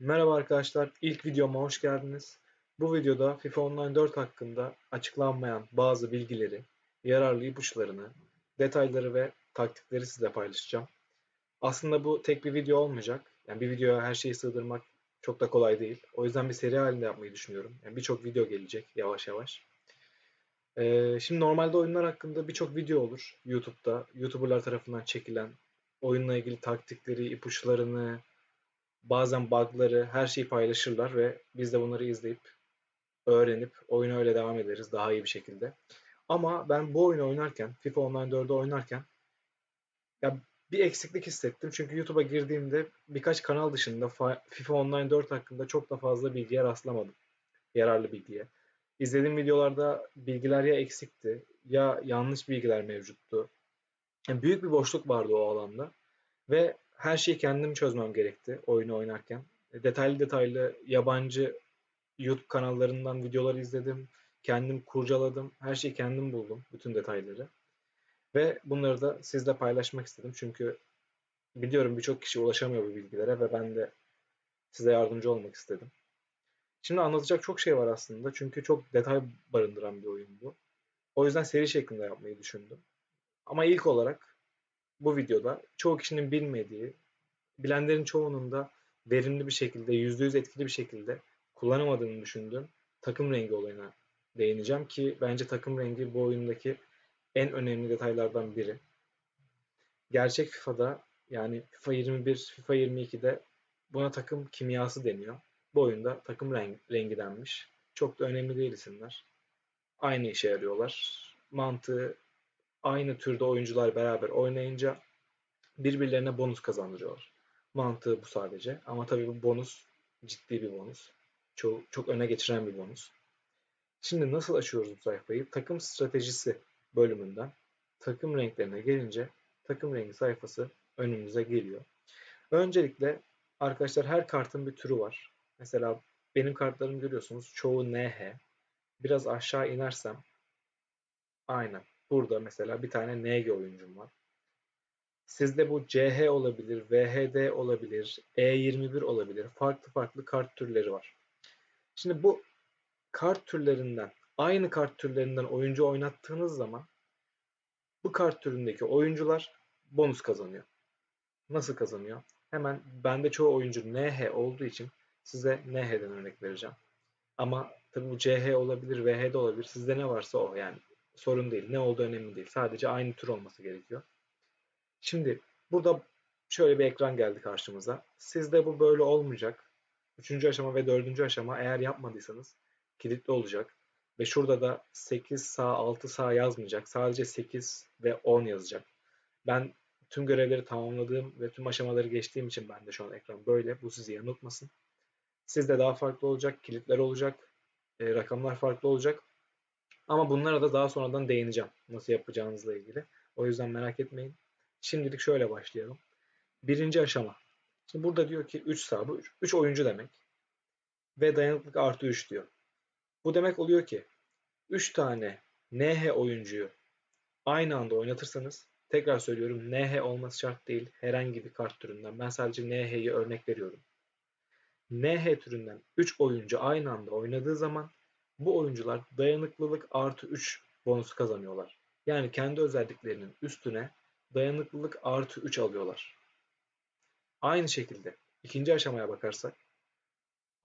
Merhaba arkadaşlar, ilk videoma hoş geldiniz. Bu videoda FIFA Online 4 hakkında açıklanmayan bazı bilgileri, yararlı ipuçlarını, detayları ve taktikleri size paylaşacağım. Aslında bu tek bir video olmayacak. Yani bir videoya her şeyi sığdırmak çok da kolay değil. O yüzden bir seri halinde yapmayı düşünüyorum. Yani birçok video gelecek yavaş yavaş. Ee, şimdi normalde oyunlar hakkında birçok video olur YouTube'da. YouTuber'lar tarafından çekilen oyunla ilgili taktikleri, ipuçlarını, bazen bug'ları, her şeyi paylaşırlar ve biz de bunları izleyip öğrenip oyuna öyle devam ederiz daha iyi bir şekilde. Ama ben bu oyunu oynarken, FIFA Online 4'ü oynarken ya bir eksiklik hissettim. Çünkü YouTube'a girdiğimde birkaç kanal dışında FIFA Online 4 hakkında çok da fazla bilgiye rastlamadım. Yararlı bilgiye. İzlediğim videolarda bilgiler ya eksikti ya yanlış bilgiler mevcuttu. Yani büyük bir boşluk vardı o alanda. Ve her şeyi kendim çözmem gerekti oyunu oynarken. E, detaylı detaylı yabancı YouTube kanallarından videolar izledim. Kendim kurcaladım. Her şeyi kendim buldum. Bütün detayları. Ve bunları da sizle paylaşmak istedim. Çünkü biliyorum birçok kişi ulaşamıyor bu bilgilere ve ben de size yardımcı olmak istedim. Şimdi anlatacak çok şey var aslında. Çünkü çok detay barındıran bir oyun bu. O yüzden seri şeklinde yapmayı düşündüm. Ama ilk olarak bu videoda çoğu kişinin bilmediği, bilenlerin çoğunun da verimli bir şekilde, %100 etkili bir şekilde kullanamadığını düşündüğüm takım rengi olayına değineceğim ki bence takım rengi bu oyundaki en önemli detaylardan biri. Gerçek FIFA'da yani FIFA 21, FIFA 22'de buna takım kimyası deniyor. Bu oyunda takım rengi, denmiş. Çok da önemli değil isimler. Aynı işe yarıyorlar. Mantığı aynı türde oyuncular beraber oynayınca birbirlerine bonus kazandırıyorlar. Mantığı bu sadece. Ama tabii bu bonus ciddi bir bonus. Çok, çok öne geçiren bir bonus. Şimdi nasıl açıyoruz bu sayfayı? Takım stratejisi bölümünden takım renklerine gelince takım rengi sayfası önümüze geliyor. Öncelikle arkadaşlar her kartın bir türü var. Mesela benim kartlarımı görüyorsunuz. Çoğu NH. Biraz aşağı inersem aynen Burada mesela bir tane NG oyuncum var. Sizde bu CH olabilir, VHD olabilir, E21 olabilir. Farklı farklı kart türleri var. Şimdi bu kart türlerinden, aynı kart türlerinden oyuncu oynattığınız zaman bu kart türündeki oyuncular bonus kazanıyor. Nasıl kazanıyor? Hemen bende çoğu oyuncu NH olduğu için size NH'den örnek vereceğim. Ama tabii bu CH olabilir, VHD olabilir. Sizde ne varsa o yani sorun değil. Ne olduğu önemli değil. Sadece aynı tür olması gerekiyor. Şimdi burada şöyle bir ekran geldi karşımıza. Sizde bu böyle olmayacak. Üçüncü aşama ve dördüncü aşama eğer yapmadıysanız kilitli olacak. Ve şurada da 8 sağ 6 sağ yazmayacak. Sadece 8 ve 10 yazacak. Ben tüm görevleri tamamladığım ve tüm aşamaları geçtiğim için ben de şu an ekran böyle. Bu sizi yanıltmasın. Sizde daha farklı olacak. Kilitler olacak. E, rakamlar farklı olacak. Ama bunlara da daha sonradan değineceğim. Nasıl yapacağınızla ilgili. O yüzden merak etmeyin. Şimdilik şöyle başlayalım. Birinci aşama. Şimdi burada diyor ki 3 sağ. Bu 3 oyuncu demek. Ve dayanıklık artı 3 diyor. Bu demek oluyor ki 3 tane NH oyuncuyu aynı anda oynatırsanız tekrar söylüyorum NH olması şart değil. Herhangi bir kart türünden. Ben sadece NH'yi örnek veriyorum. NH türünden 3 oyuncu aynı anda oynadığı zaman bu oyuncular dayanıklılık artı 3 bonus kazanıyorlar. Yani kendi özelliklerinin üstüne dayanıklılık artı 3 alıyorlar. Aynı şekilde ikinci aşamaya bakarsak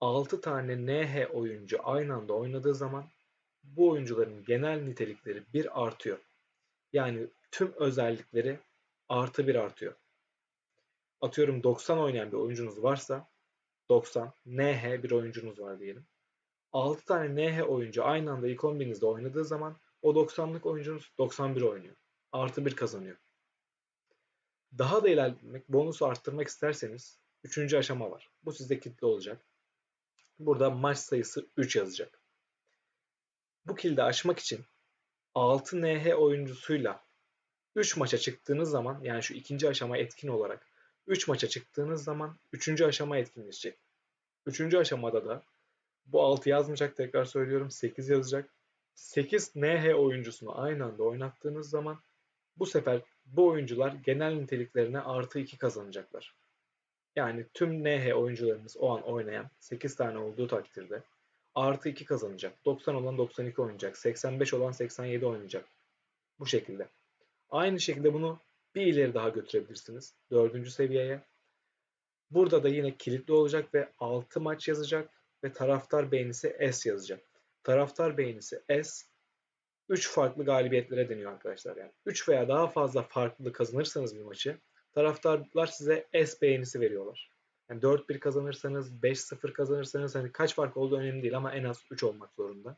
6 tane NH oyuncu aynı anda oynadığı zaman bu oyuncuların genel nitelikleri 1 artıyor. Yani tüm özellikleri artı 1 artıyor. Atıyorum 90 oynayan bir oyuncunuz varsa 90 NH bir oyuncunuz var diyelim. 6 tane NH oyuncu aynı anda ilk 11'inizde oynadığı zaman o 90'lık oyuncunuz 91 oynuyor. Artı 1 kazanıyor. Daha da ilerlemek, bonusu arttırmak isterseniz 3. aşama var. Bu sizde kilitli olacak. Burada maç sayısı 3 yazacak. Bu kilidi aşmak için 6 NH oyuncusuyla 3 maça çıktığınız zaman yani şu ikinci aşama etkin olarak 3 maça çıktığınız zaman 3. aşama etkinleşecek. 3. aşamada da bu 6 yazmayacak tekrar söylüyorum 8 yazacak. 8 NH oyuncusunu aynı anda oynattığınız zaman bu sefer bu oyuncular genel niteliklerine artı 2 kazanacaklar. Yani tüm NH oyuncularımız o an oynayan 8 tane olduğu takdirde artı 2 kazanacak. 90 olan 92 oynayacak. 85 olan 87 oynayacak. Bu şekilde. Aynı şekilde bunu bir ileri daha götürebilirsiniz. Dördüncü seviyeye. Burada da yine kilitli olacak ve 6 maç yazacak ve taraftar beğenisi S yazacak. Taraftar beğenisi S 3 farklı galibiyetlere deniyor arkadaşlar. Yani 3 veya daha fazla farklı kazanırsanız bir maçı taraftarlar size S beğenisi veriyorlar. Yani 4-1 kazanırsanız, 5-0 kazanırsanız hani kaç fark olduğu önemli değil ama en az 3 olmak zorunda.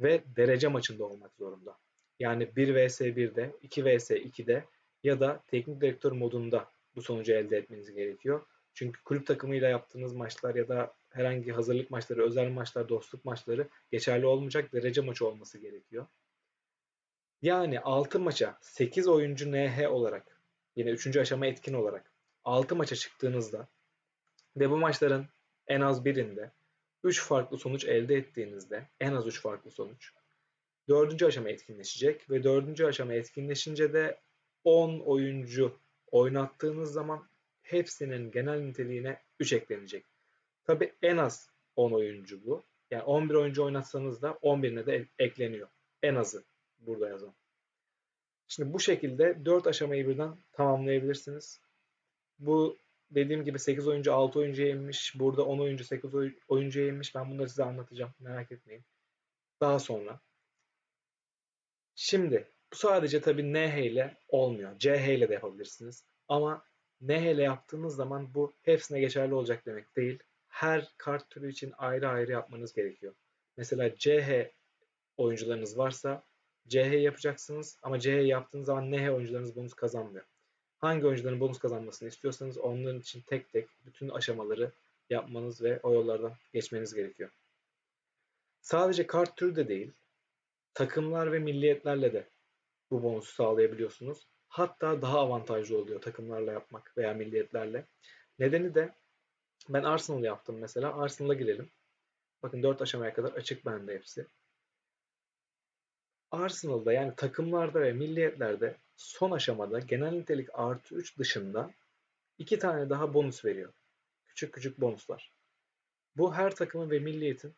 Ve derece maçında olmak zorunda. Yani 1 vs 1'de, 2 vs 2'de ya da teknik direktör modunda bu sonucu elde etmeniz gerekiyor. Çünkü kulüp takımıyla yaptığınız maçlar ya da herhangi hazırlık maçları, özel maçlar, dostluk maçları geçerli olmayacak derece maçı olması gerekiyor. Yani 6 maça 8 oyuncu NH olarak yine 3. aşama etkin olarak 6 maça çıktığınızda ve bu maçların en az birinde 3 farklı sonuç elde ettiğinizde en az 3 farklı sonuç 4. aşama etkinleşecek ve 4. aşama etkinleşince de 10 oyuncu oynattığınız zaman hepsinin genel niteliğine 3 eklenecek. Tabi en az 10 oyuncu bu. Yani 11 oyuncu oynatsanız da 11'ine de ekleniyor. En azı burada yazan. Şimdi bu şekilde 4 aşamayı birden tamamlayabilirsiniz. Bu dediğim gibi 8 oyuncu 6 oyuncuya inmiş. Burada 10 oyuncu 8 oyuncuya inmiş. Ben bunları size anlatacağım. Merak etmeyin. Daha sonra. Şimdi bu sadece tabii NH ile olmuyor. CH ile de yapabilirsiniz. Ama NH ile yaptığınız zaman bu hepsine geçerli olacak demek değil. Her kart türü için ayrı ayrı yapmanız gerekiyor. Mesela CH oyuncularınız varsa CH yapacaksınız ama CH yaptığınız zaman NH oyuncularınız bonus kazanmıyor. Hangi oyuncuların bonus kazanmasını istiyorsanız onların için tek tek bütün aşamaları yapmanız ve o yollardan geçmeniz gerekiyor. Sadece kart türü de değil, takımlar ve milliyetlerle de bu bonusu sağlayabiliyorsunuz. Hatta daha avantajlı oluyor takımlarla yapmak veya milliyetlerle. Nedeni de ben Arsenal yaptım mesela. Arsenal'a girelim. Bakın 4 aşamaya kadar açık bende hepsi. Arsenal'da yani takımlarda ve milliyetlerde son aşamada genel nitelik artı 3 dışında iki tane daha bonus veriyor. Küçük küçük bonuslar. Bu her takımın ve milliyetin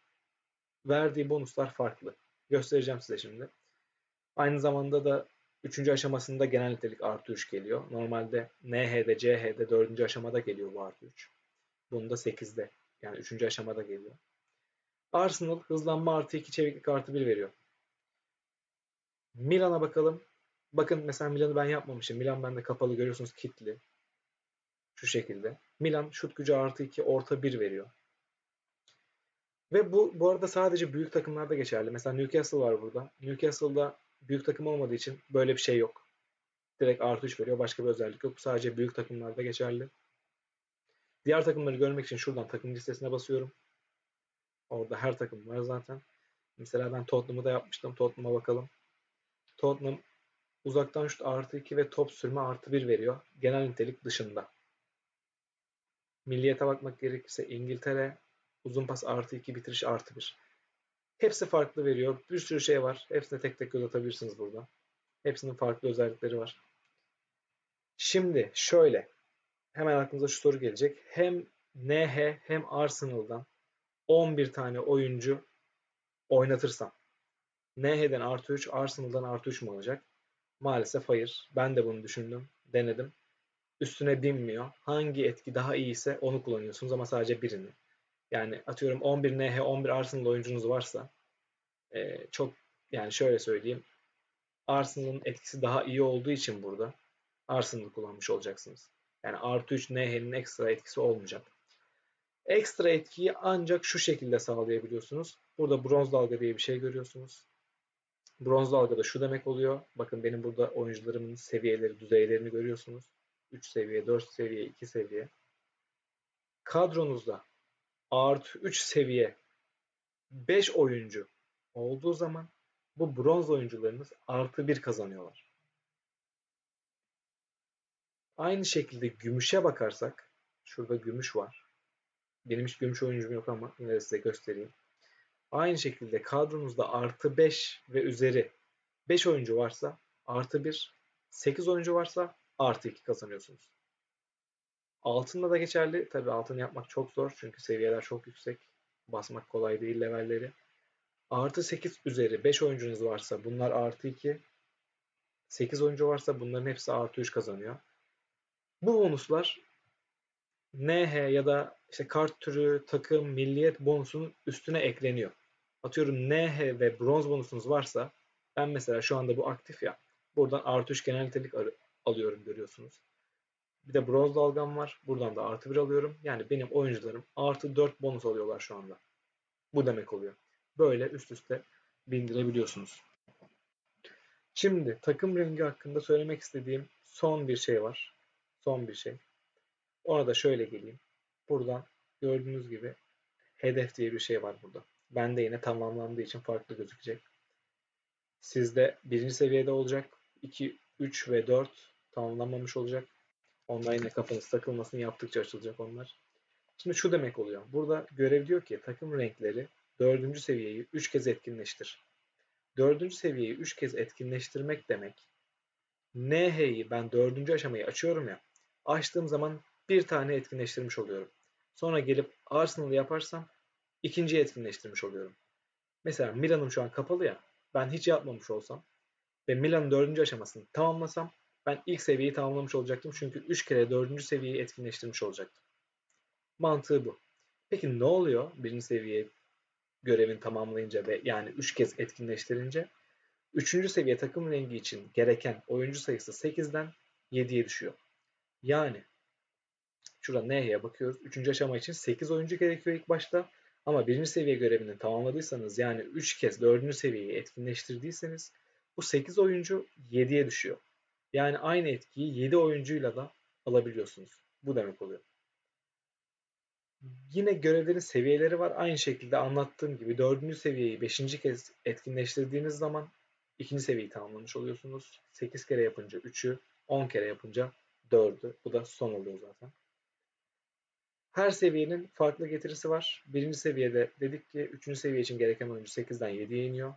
verdiği bonuslar farklı. Göstereceğim size şimdi. Aynı zamanda da 3. aşamasında genel nitelik artı 3 geliyor. Normalde NH'de, CH'de 4. aşamada geliyor bu artı 3. Bunda 8'de yani 3. aşamada geliyor. Arsenal hızlanma artı 2 çeviklik artı 1 veriyor. Milan'a bakalım. Bakın mesela Milan'ı ben yapmamışım. Milan bende kapalı görüyorsunuz kitli. Şu şekilde. Milan şut gücü artı 2 orta 1 veriyor. Ve bu bu arada sadece büyük takımlarda geçerli. Mesela Newcastle var burada. Newcastle'da büyük takım olmadığı için böyle bir şey yok. Direkt artı 3 veriyor. Başka bir özellik yok. Sadece büyük takımlarda geçerli. Diğer takımları görmek için şuradan takım listesine basıyorum. Orada her takım var zaten. Mesela ben Tottenham'ı da yapmıştım. Tottenham'a bakalım. Tottenham uzaktan şut artı 2 ve top sürme artı 1 veriyor. Genel nitelik dışında. Milliyete bakmak gerekirse İngiltere uzun pas artı 2 bitiriş artı 1. Hepsi farklı veriyor. Bir sürü şey var. Hepsine tek tek göz atabilirsiniz burada. Hepsinin farklı özellikleri var. Şimdi şöyle. Hemen aklınıza şu soru gelecek. Hem NH hem Arsenal'dan 11 tane oyuncu oynatırsam NH'den artı 3, Arsenal'dan artı 3 mü olacak? Maalesef hayır. Ben de bunu düşündüm, denedim. Üstüne binmiyor. Hangi etki daha iyi ise onu kullanıyorsunuz ama sadece birini. Yani atıyorum 11 NH, 11 Arsenal oyuncunuz varsa e, çok yani şöyle söyleyeyim. Arsenal'ın etkisi daha iyi olduğu için burada Arsenal'ı kullanmış olacaksınız. Yani artı 3 NH'nin ekstra etkisi olmayacak. Ekstra etkiyi ancak şu şekilde sağlayabiliyorsunuz. Burada bronz dalga diye bir şey görüyorsunuz. Bronz dalgada şu demek oluyor. Bakın benim burada oyuncularımın seviyeleri, düzeylerini görüyorsunuz. 3 seviye, 4 seviye, 2 seviye. Kadronuzda artı 3 seviye 5 oyuncu olduğu zaman bu bronz oyuncularınız artı 1 kazanıyorlar. Aynı şekilde gümüşe bakarsak şurada gümüş var. Benim hiç gümüş oyuncum yok ama yine size göstereyim. Aynı şekilde kadronuzda artı 5 ve üzeri 5 oyuncu varsa artı 1, 8 oyuncu varsa artı 2 kazanıyorsunuz. Altında da geçerli. Tabi altını yapmak çok zor çünkü seviyeler çok yüksek. Basmak kolay değil levelleri. Artı 8 üzeri 5 oyuncunuz varsa bunlar artı 2. 8 oyuncu varsa bunların hepsi artı 3 kazanıyor. Bu bonuslar NH ya da işte kart türü, takım, milliyet bonusunun üstüne ekleniyor. Atıyorum NH ve bronz bonusunuz varsa ben mesela şu anda bu aktif ya. Buradan artı 3 genel nitelik alıyorum görüyorsunuz. Bir de bronz dalgam var. Buradan da artı 1 alıyorum. Yani benim oyuncularım artı 4 bonus alıyorlar şu anda. Bu demek oluyor. Böyle üst üste bindirebiliyorsunuz. Şimdi takım rengi hakkında söylemek istediğim son bir şey var. Son bir şey. Ona da şöyle geleyim. Buradan gördüğünüz gibi hedef diye bir şey var burada. Bende yine tamamlandığı için farklı gözükecek. Sizde birinci seviyede olacak. 2, 3 ve 4 tamamlanmamış olacak. Ondan yine kafanız takılmasın yaptıkça açılacak onlar. Şimdi şu demek oluyor. Burada görev diyor ki takım renkleri dördüncü seviyeyi 3 kez etkinleştir. Dördüncü seviyeyi 3 kez etkinleştirmek demek NH'yi ben dördüncü aşamayı açıyorum ya. Açtığım zaman bir tane etkinleştirmiş oluyorum. Sonra gelip Arsenal'ı yaparsam ikinciyi etkinleştirmiş oluyorum. Mesela Milan'ım şu an kapalı ya. Ben hiç yapmamış olsam ve Milan'ın dördüncü aşamasını tamamlasam ben ilk seviyeyi tamamlamış olacaktım. Çünkü 3 kere dördüncü seviyeyi etkinleştirmiş olacaktım. Mantığı bu. Peki ne oluyor birinci seviye görevin tamamlayınca ve yani 3 kez etkinleştirince? 3. seviye takım rengi için gereken oyuncu sayısı 8'den 7'ye düşüyor. Yani şurada N'ye bakıyoruz. 3. aşama için 8 oyuncu gerekiyor ilk başta. Ama 1. seviye görevini tamamladıysanız yani 3 kez 4. seviyeyi etkinleştirdiyseniz bu 8 oyuncu 7'ye düşüyor. Yani aynı etkiyi 7 oyuncuyla da alabiliyorsunuz. Bu demek oluyor. Yine görevlerin seviyeleri var. Aynı şekilde anlattığım gibi 4. seviyeyi 5. kez etkinleştirdiğiniz zaman 2. seviyeyi tamamlamış oluyorsunuz. 8 kere yapınca 3'ü, 10 kere yapınca 4'ü. Bu da son oluyor zaten. Her seviyenin farklı getirisi var. Birinci seviyede dedik ki 3. seviye için gereken oyuncu 8'den 7'ye iniyor.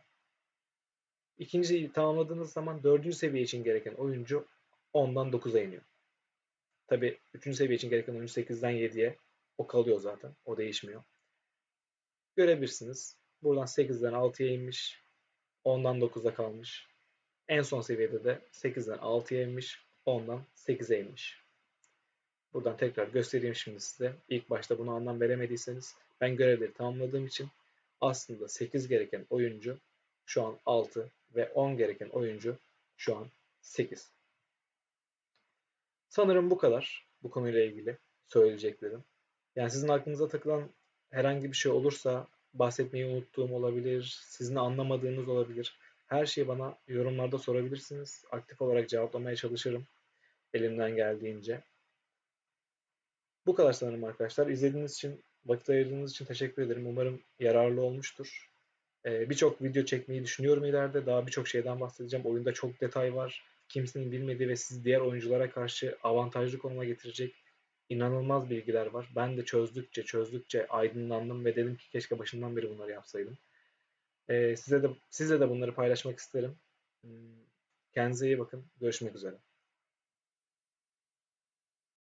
İkinciyi tamamladığınız zaman dördüncü seviye için gereken oyuncu 10'dan 9'a iniyor. Tabi üçüncü seviye için gereken oyuncu 8'den 7'ye o kalıyor zaten. O değişmiyor. Görebilirsiniz. Buradan 8'den 6'ya inmiş. 10'dan 9'a kalmış. En son seviyede de 8'den 6'ya inmiş. 10'dan 8'e inmiş. Buradan tekrar göstereyim şimdi size. İlk başta bunu anlam veremediyseniz ben görevleri tamamladığım için aslında 8 gereken oyuncu şu an 6 ve 10 gereken oyuncu şu an 8. Sanırım bu kadar bu konuyla ilgili söyleyeceklerim. Yani sizin aklınıza takılan herhangi bir şey olursa bahsetmeyi unuttuğum olabilir, sizin anlamadığınız olabilir. Her şeyi bana yorumlarda sorabilirsiniz. Aktif olarak cevaplamaya çalışırım elimden geldiğince. Bu kadar sanırım arkadaşlar. İzlediğiniz için, vakit ayırdığınız için teşekkür ederim. Umarım yararlı olmuştur. Ee, birçok video çekmeyi düşünüyorum ileride. Daha birçok şeyden bahsedeceğim. Oyunda çok detay var. Kimsenin bilmediği ve sizi diğer oyunculara karşı avantajlı konuma getirecek inanılmaz bilgiler var. Ben de çözdükçe çözdükçe aydınlandım ve dedim ki keşke başından beri bunları yapsaydım. Ee, size de size de bunları paylaşmak isterim. Hmm, kendinize iyi bakın. Görüşmek üzere.